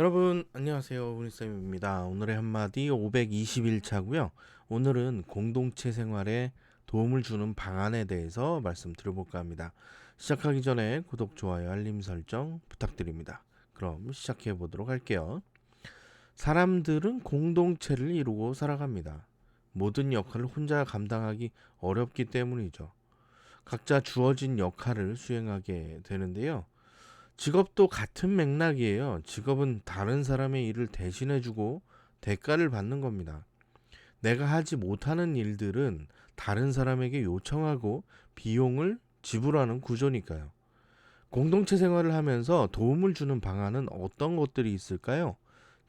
여러분 안녕하세요. 훈이쌤입니다. 오늘의 한마디 521차고요. 오늘은 공동체 생활에 도움을 주는 방안에 대해서 말씀드려볼까 합니다. 시작하기 전에 구독, 좋아요, 알림 설정 부탁드립니다. 그럼 시작해 보도록 할게요. 사람들은 공동체를 이루고 살아갑니다. 모든 역할을 혼자 감당하기 어렵기 때문이죠. 각자 주어진 역할을 수행하게 되는데요 직업도 같은 맥락이에요. 직업은 다른 사람의 일을 대신해주고 대가를 받는 겁니다. 내가 하지 못하는 일들은 다른 사람에게 요청하고 비용을 지불하는 구조니까요. 공동체 생활을 하면서 도움을 주는 방안은 어떤 것들이 있을까요?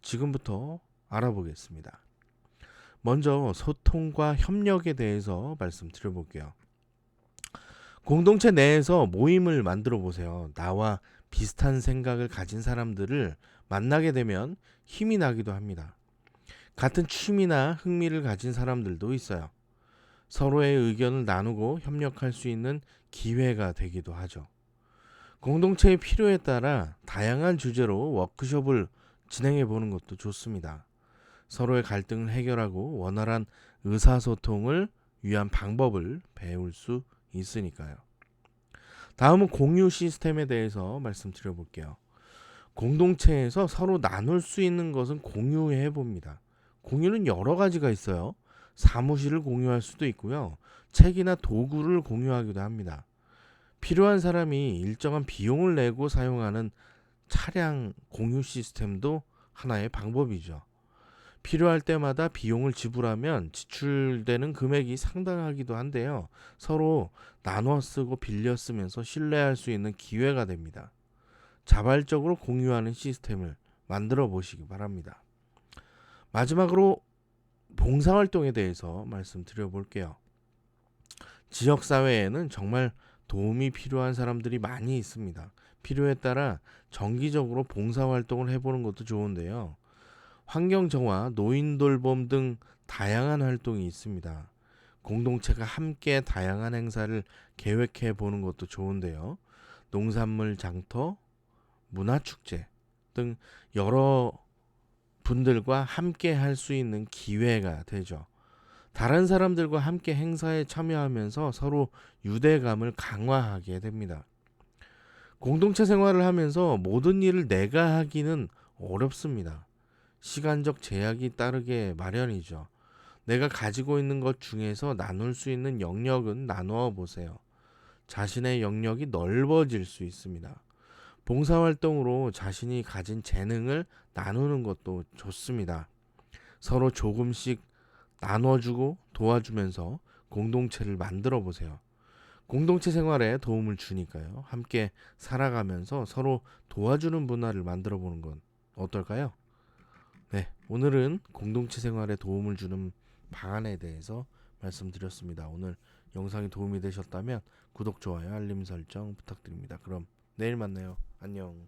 지금부터 알아보겠습니다. 먼저 소통과 협력에 대해서 말씀드려 볼게요. 공동체 내에서 모임을 만들어 보세요. 나와 비슷한 생각을 가진 사람들을 만나게 되면 힘이 나기도 합니다. 같은 취미나 흥미를 가진 사람들도 있어요. 서로의 의견을 나누고 협력할 수 있는 기회가 되기도 하죠. 공동체의 필요에 따라 다양한 주제로 워크숍을 진행해 보는 것도 좋습니다. 서로의 갈등을 해결하고 원활한 의사소통을 위한 방법을 배울 수 있으니까요. 다음은 공유 시스템에 대해서 말씀드려 볼게요. 공동체에서 서로 나눌 수 있는 것은 공유해 봅니다. 공유는 여러 가지가 있어요. 사무실을 공유할 수도 있고요. 책이나 도구를 공유하기도 합니다. 필요한 사람이 일정한 비용을 내고 사용하는 차량 공유 시스템도 하나의 방법이죠. 필요할 때마다 비용을 지불하면 지출되는 금액이 상당하기도 한데요. 서로 나눠 쓰고 빌려 쓰면서 신뢰할 수 있는 기회가 됩니다. 자발적으로 공유하는 시스템을 만들어 보시기 바랍니다. 마지막으로 봉사활동에 대해서 말씀드려 볼게요. 지역사회에는 정말 도움이 필요한 사람들이 많이 있습니다. 필요에 따라 정기적으로 봉사활동을 해보는 것도 좋은데요. 환경 정화, 노인 돌봄 등 다양한 활동이 있습니다. 공동체가 함께 다양한 행사를 계획해 보는 것도 좋은데요. 농산물 장터, 문화축제 등 여러 분들과 함께 할 수 있는 기회가 되죠. 다른 사람들과 함께 행사에 참여하면서 서로 유대감을 강화하게 됩니다. 공동체 생활을 하면서 모든 일을 내가 하기는 어렵습니다. 시간적 제약이 따르게 마련이죠. 내가 가지고 있는 것 중에서 나눌 수 있는 영역은 나누어 보세요. 자신의 영역이 넓어질 수 있습니다. 봉사활동으로 자신이 가진 재능을 나누는 것도 좋습니다. 서로 조금씩 나눠주고 도와주면서 공동체를 만들어 보세요. 공동체 생활에 도움을 주니까요. 함께 살아가면서 서로 도와주는 문화를 만들어 보는 건 어떨까요? 네, 오늘은 공동체 생활에 도움을 주는 방안에 대해서 말씀드렸습니다. 오늘 영상이 도움이 되셨다면 구독, 좋아요, 알림 설정 부탁드립니다. 그럼 내일 만나요. 안녕.